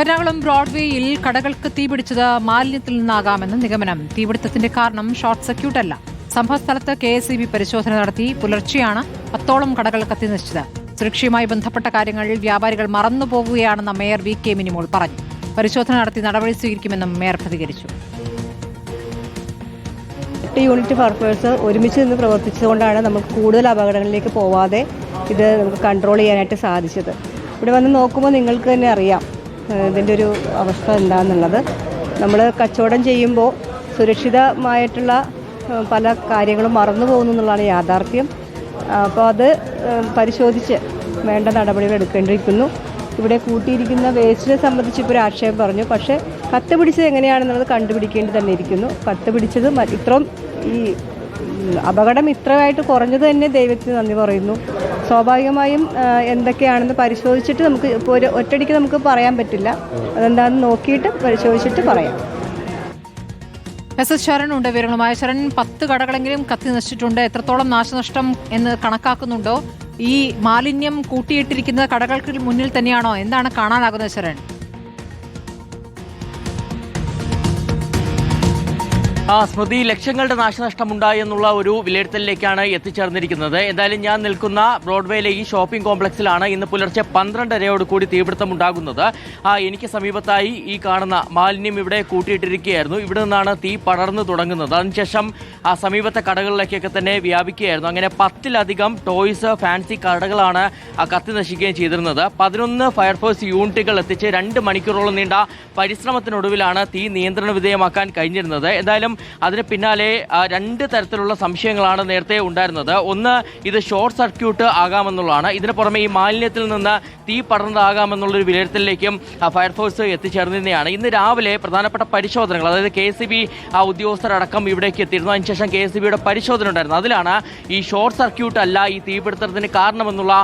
എറണാകുളം ബ്രോഡ്വേയിൽ കടകൾക്ക് തീപിടിച്ചത് മാലിന്യത്തിൽ നിന്നാകാമെന്ന് നിഗമനം. തീപിടുത്തത്തിന്റെ കാരണം ഷോർട്ട് സർക്യൂട്ട് അല്ല. സംഭവസ്ഥലത്ത് കെ എസ് ഇ ബി പരിശോധന നടത്തി പുലർച്ചെയാണ് പത്തോളം കടകൾ കത്തിനശിച്ചത്. സുരക്ഷയുമായി ബന്ധപ്പെട്ട കാര്യങ്ങൾ വ്യാപാരികൾ മറന്നുപോകുകയാണെന്ന് മേയർ വി കെ മിനിമോൾ പറഞ്ഞു. പരിശോധന നടത്തി നടപടി സ്വീകരിക്കുമെന്നും മേയർ പ്രതികരിച്ചു. എട്ട് യൂണിറ്റ് ഫയർഫോഴ്സ് ഒരുമിച്ച് നിന്ന് പ്രവർത്തിച്ചതുകൊണ്ടാണ് നമുക്ക് കൂടുതൽ അപകടങ്ങളിലേക്ക് പോവാതെ ഇത് നമുക്ക് കൺട്രോൾ ചെയ്യാനായിട്ട് സാധിച്ചത്. ഇവിടെ വന്ന് നോക്കുമ്പോൾ നിങ്ങൾക്ക് തന്നെ അറിയാം. ഇതിന്റെ ഒരു അവസ്ഥ എന്താണെന്നുള്ളത് നമ്മൾ കച്ചവടം ചെയ്യുമ്പോൾ സുരക്ഷിതമായിട്ടുള്ള പല കാര്യങ്ങളും മറന്നു പോകുന്നു എന്നുള്ളതാണ് യാഥാർത്ഥ്യം. അപ്പോൾ അത് പരിശോധിച്ച് വേണ്ട നടപടികൾ എടുക്കേണ്ടിയിരിക്കുന്നു. ഇവിടെ കൂട്ടിയിരിക്കുന്ന വേസ്റ്റിനെ സംബന്ധിച്ച് ഇപ്പോൾ ഒരു ആക്ഷേപം പറഞ്ഞു. പക്ഷേ കത്ത് പിടിച്ചത് എങ്ങനെയാണെന്നുള്ളത് കണ്ടുപിടിക്കേണ്ടി തന്നെ ഇരിക്കുന്നു. കത്ത് പിടിച്ചത് ഇത്രയും ഈ അപകടം ഇത്രയായിട്ട് കുറഞ്ഞത് തന്നെ ദൈവത്തിന് നന്ദി പറയുന്നു. സ്വാഭാവികമായും എന്തൊക്കെയാണെന്ന് പരിശോധിച്ചിട്ട് നമുക്ക് ഇപ്പോൾ ഒരു ഒറ്റടിക്ക് നമുക്ക് പറയാൻ പറ്റില്ല. അതെന്താണെന്ന് നോക്കിയിട്ട് പരിശോധിച്ചിട്ട് പറയാം. എസ് എസ് ശരൺ ഉണ്ട് വിവരങ്ങളുമായ. ശരൺ പത്ത് കടകളെങ്കിലും കത്തി നശിച്ചിട്ടുണ്ട്. എത്രത്തോളം നാശനഷ്ടം എന്ന് കണക്കാക്കുന്നുണ്ടോ? ഈ മാലിന്യം കൂട്ടിയിട്ടിരിക്കുന്ന കടകൾക്ക് മുന്നിൽ തന്നെയാണോ? എന്താണ് കാണാനാകുന്നത് ശരൺ? സ്മൃതി ലക്ഷങ്ങളുടെ നാശനഷ്ടമുണ്ടായി എന്നുള്ള ഒരു വിലയിരുത്തലിലേക്കാണ് എത്തിച്ചേർന്നിരിക്കുന്നത്. എന്തായാലും ഞാൻ നിൽക്കുന്ന ബ്രോഡ്വേയിലെ ഈ ഷോപ്പിംഗ് കോംപ്ലക്സിലാണ് ഇന്ന് പുലർച്ചെ പന്ത്രണ്ടരയോട് കൂടി തീപിടുത്തം ഉണ്ടാകുന്നത്. ആ എനിക്ക് സമീപത്തായി ഈ കാണുന്ന മാലിന്യം ഇവിടെ കൂട്ടിയിട്ടിരിക്കുകയായിരുന്നു. ഇവിടെ നിന്നാണ് തീ പടർന്നു തുടങ്ങുന്നത്. അതിനുശേഷം ആ സമീപത്തെ കടകളിലേക്കൊക്കെ തന്നെ വ്യാപിക്കുകയായിരുന്നു. അങ്ങനെ പത്തിലധികം ടോയ്സ് ഫാൻസി കടകളാണ് കത്തി നശിക്കുകയും ചെയ്തിരുന്നത്. പതിനൊന്ന് ഫയർഫോഴ്സ് യൂണിറ്റുകൾ എത്തിച്ച് രണ്ട് മണിക്കൂറോളം നീണ്ട പരിശ്രമത്തിനൊടുവിലാണ് തീ നിയന്ത്രണ വിധേയമാക്കാൻ കഴിഞ്ഞിരുന്നത്. എന്തായാലും അതിന് പിന്നാലെ രണ്ട് തരത്തിലുള്ള സംശയങ്ങളാണ് നേരത്തെ ഉണ്ടായിരുന്നത്. ഒന്ന് ഇത് ഷോർട്ട് സർക്യൂട്ട് ആകാമെന്നുള്ളതാണ്. ഇതിന് പുറമെ ഈ മാലിന്യത്തിൽ നിന്ന് തീ പടർന്നതാകാമെന്നുള്ളൊരു വിലയിരുത്തലിലേക്കും ഫയർഫോഴ്സ് എത്തിച്ചേർന്നതിനെയാണ് ഇന്ന് രാവിലെ പ്രധാനപ്പെട്ട പരിശോധനകൾ അതായത് കെ എസ് ബി ഉദ്യോഗസ്ഥരടക്കം ഇവിടേക്ക് എത്തിയിരുന്നു. അതിനുശേഷം കെ എസ് ബിയുടെ പരിശോധന ഉണ്ടായിരുന്നു. അതിലാണ് ഈ ഷോർട്ട് സർക്യൂട്ട് അല്ല ഈ തീപിടുത്തത്തിന് കാരണമെന്നുള്ള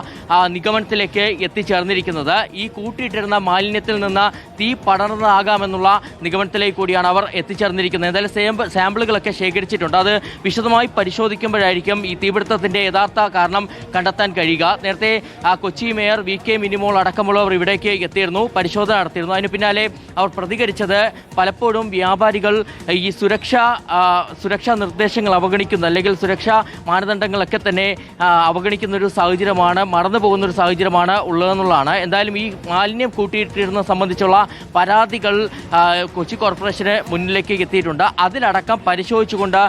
നിഗമനത്തിലേക്ക് എത്തിച്ചേർന്നിരിക്കുന്നത്. ഈ കൂട്ടിയിട്ടിരുന്ന മാലിന്യത്തിൽ നിന്ന് തീ പടർന്നതാകാമെന്നുള്ള നിഗമനത്തിലേക്ക് കൂടിയാണ് അവർ എത്തിച്ചേർന്നിരിക്കുന്നത്. എന്തായാലും സാമ്പ- സാമ്പിളുകളൊക്കെ ശേഖരിച്ചിട്ടുണ്ട്. അത് വിശദമായി പരിശോധിക്കുമ്പോഴായിരിക്കും ഈ തീപിടുത്തത്തിന്റെ യഥാർത്ഥ കാരണം കണ്ടെത്താൻ കഴിയുക. നേരത്തെ Kochi mayor V K Minimol അടക്കമുള്ളവർ ഇവിടേക്ക് എത്തിയിരുന്നു പരിശോധന നടത്തിയിരുന്നു. അതിന് പിന്നാലെ അവർ പ്രതികരിച്ചത് പലപ്പോഴും വ്യാപാരികൾ ഈ സുരക്ഷാ സുരക്ഷാ നിർദ്ദേശങ്ങൾ അവഗണിക്കുന്നു അല്ലെങ്കിൽ സുരക്ഷാ മാനദണ്ഡങ്ങളൊക്കെ തന്നെ അവഗണിക്കുന്ന ഒരു സാഹചര്യമാണ് മറന്നു പോകുന്ന ഒരു സാഹചര്യമാണ് ഉള്ളതെന്നുള്ളതാണ്. എന്തായാലും ഈ മാലിന്യം കൂട്ടിയിട്ടിരുന്നത് സംബന്ധിച്ചുള്ള പരാതികൾ കൊച്ചി കോർപ്പറേഷന് മുന്നിലേക്ക് എത്തിയിട്ടുണ്ട്. അതിലടക്കം പരിശോധിച്ചുകൊണ്ട്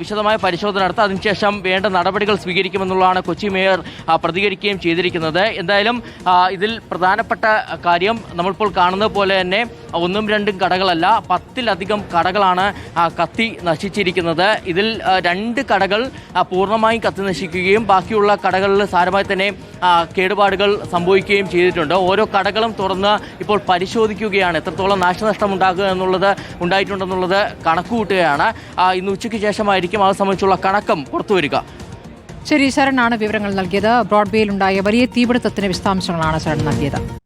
വിശദമായ പരിശോധന നടത്തുക അതിനുശേഷം വേണ്ട നടപടികൾ സ്വീകരിക്കുമെന്നുള്ളതാണ് കൊച്ചി മേയർ പ്രതികരിക്കുകയും ചെയ്തിരിക്കുന്നത്. എന്തായാലും ഇതിൽ പ്രധാനപ്പെട്ട കാര്യം നമ്മളിപ്പോൾ കാണുന്നത് പോലെ തന്നെ ഒന്നും രണ്ടും കടകളല്ല പത്തിലധികം കടകളാണ് കത്തി നശിച്ചിരിക്കുന്നത്. ഇതിൽ രണ്ട് കടകൾ പൂർണമായും കത്തി നശിക്കുകയും ബാക്കിയുള്ള കടകളിൽ സാരമായി തന്നെ കേടുപാടുകൾ സംഭവിക്കുകയും ചെയ്തിട്ടുണ്ട്. ഓരോ കടകളും തുറന്ന് ഇപ്പോൾ പരിശോധിക്കുകയാണ്. എത്രത്തോളം നാശനഷ്ടം ഉണ്ടാകുക എന്നുള്ളത് ഉണ്ടായിട്ടുണ്ടെന്നുള്ളത് കണക്കുകൂട്ടുകയാണ്. ഇന്ന് ഉച്ചയ്ക്ക് ശേഷമായിരിക്കും അത് സംബന്ധിച്ചുള്ള കണക്കും പുറത്തുവരിക ശരി ശരണാണ് വിവരങ്ങൾ നൽകിയത്. ബ്രോഡ്വേയിലുണ്ടായ വലിയ തീപിടുത്തത്തിന് വിശദാംശങ്ങളാണ് ശരൺ നൽകിയത്.